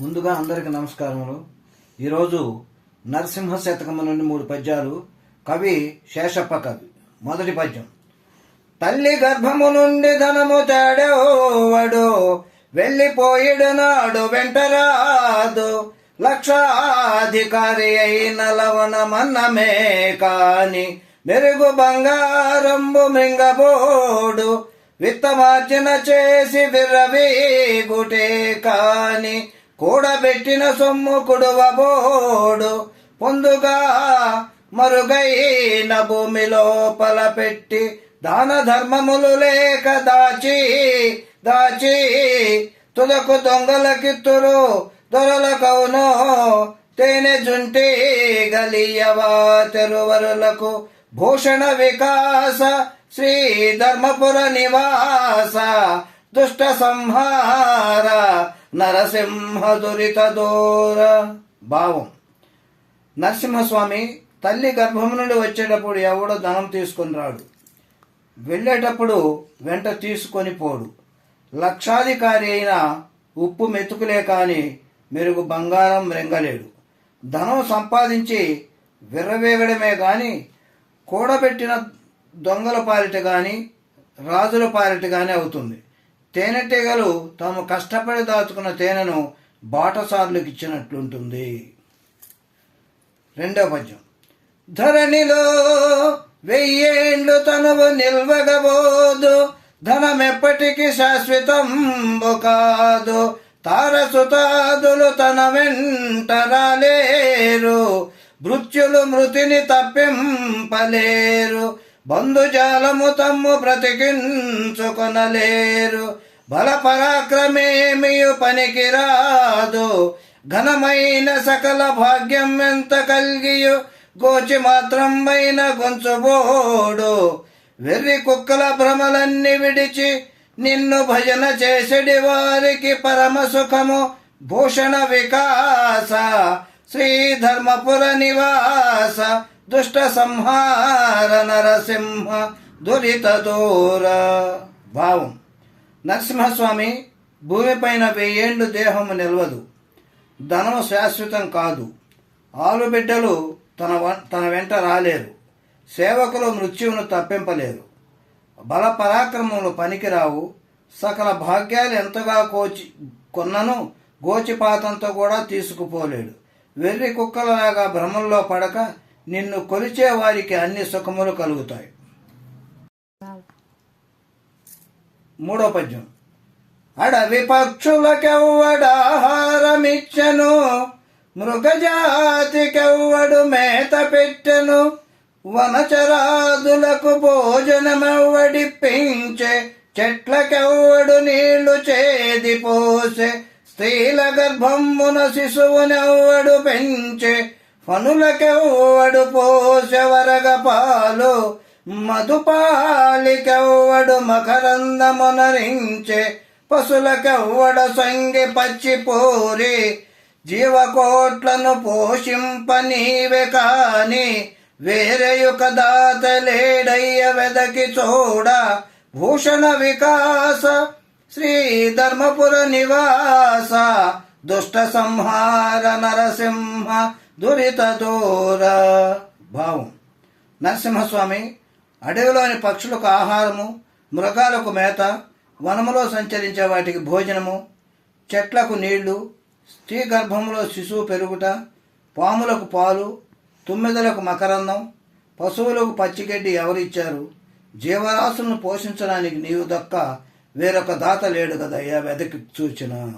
ముందుగా అందరికి నమస్కారములు. ఈరోజు నరసింహ శతకము నుండి మూడు పద్యాలు. కవి శేషప్ప కవి. మొదటి పద్యం. తల్లి గర్భము నుండి ధనము తేడేవాడు వెళ్ళిపోయిడు నాడు వెంటరాదు. లక్షాధికారి అయిన లవణమన్నమే కాని మెరుగు బంగారంబు మింగబోడు. విత్తమార్జన చేసి విర్రవీగుటే కాని కూడబెట్టిన సొమ్ము కుడువబోడు. పొందుగా మరుగైన భూమి లోపల పెట్టి దాన ధర్మములు లేక దాచి దాచి తుదకు దొంగలకిత్తురు. దొరలకవునో తేనె జుంటి గలియవా తెరువరులకు భూషణ వికాస శ్రీ ధర్మపుర నివాస దుష్ట సంహార నరసింహ దురిత దూర భావం. నరసింహస్వామి తల్లి గర్భం నుండి వచ్చేటప్పుడు ఎవడో ధనం తీసుకొని రాడు. వెళ్ళేటప్పుడు వెంట తీసుకొని పోడు. లక్షాధికారి అయిన ఉప్పు మెతుకులే కాని మెరుగు బంగారం రెంగలేడు. ధనం సంపాదించి విర్రవేగడమే గాని కూడబెట్టిన దొంగల పాలిట గాని రాజుల పాలిట గాని అవుతుంది. తేనెటీగలు తాము కష్టపడి దాచుకున్న తేనెను బాటసార్లకు ఇచ్చినట్లుంటుంది. రెండవ పద్యం. ధరణిలో వెయ్యేండ్లు తనువు నిల్వగబోదు ధనమెప్పటికి శాశ్వతం కాదు తారసుతాదులు తన వెంట రాలేరు మృత్యులు మృతిని తప్పింపలేరు బంధుజాలము తమ్ము బ్రతికించుకొనలేరు. బల పరాక్రమేమియు పనికిరాదు. ఘనమైన సకల భాగ్యం ఎంత కలిగియు? గోచి మాత్రం పైన గొంచుబోడు. వెర్రి కుక్కల భ్రమలన్నీ విడిచి నిన్ను భజన చేసడి వారికి పరమ సుఖము భూషణ వికాస శ్రీ ధర్మపుర నివాస దుష్ట సంహార నరసింహ దురిత దూర. భావం. నరసింహస్వామి భూమిపైన వెయ్యేండ్లు దేహము నిలవదు. ధనము శాశ్వతం కాదు. ఆలుబిడ్డలు తన తన వెంట రాలేరు. సేవకులు మృత్యువును తప్పింపలేరు. బల పరాక్రమములు పనికిరావు. సకల భాగ్యాలు ఎంతగా కోచి కొన్నను గోచిపాతంతో కూడా తీసుకుపోలేడు. వెర్రి కుక్కలలాగా భ్రమంలో పడక నిన్ను కొలిచే వారికి అన్ని సుఖములు కలుగుతాయి. మూడో పద్యం. అడవి పక్షులకెవ్వడాహారమిచ్చను మృగజాతికెవ్వడు మేత పెట్టెను వనచరాదులకు భోజనమెవ్వడి పెంచే చెట్లకెవ్వడు నీళ్ళు చేది పోసే స్త్రీల గర్భమున శిశువునెవ్వడు పెంచే పనులకెవ్వడు పోసె వరగ పాలు మధుపాలికెవ్వడు మకరందమునరించే పశులకెవ్వడ సంగి పచ్చిపోరి జీవకోట్లను పోషింప నీవే కాని వేరేయుక దాతలేడయ్య వెదకి చూడ భూషణ వికాస శ్రీ ధర్మపుర నివాస దుష్ట సంహార నరసింహ దురిత భావం. నరసింహస్వామి అడవిలోని పక్షులకు ఆహారము మృగాలకు మేత వనములో సంచరించే వాటికి భోజనము చెట్లకు నీళ్ళు స్త్రీ గర్భంలో శిశువు పెరుగుట పాములకు పాలు తుమ్మెదలకు మకరందం పశువులకు పచ్చిగడ్డి ఎవరిచ్చారు జీవరాశులను పోషించడానికి నీవు దక్క వేరొక దాత లేడు కదయ్యా వెదకి చూచిన.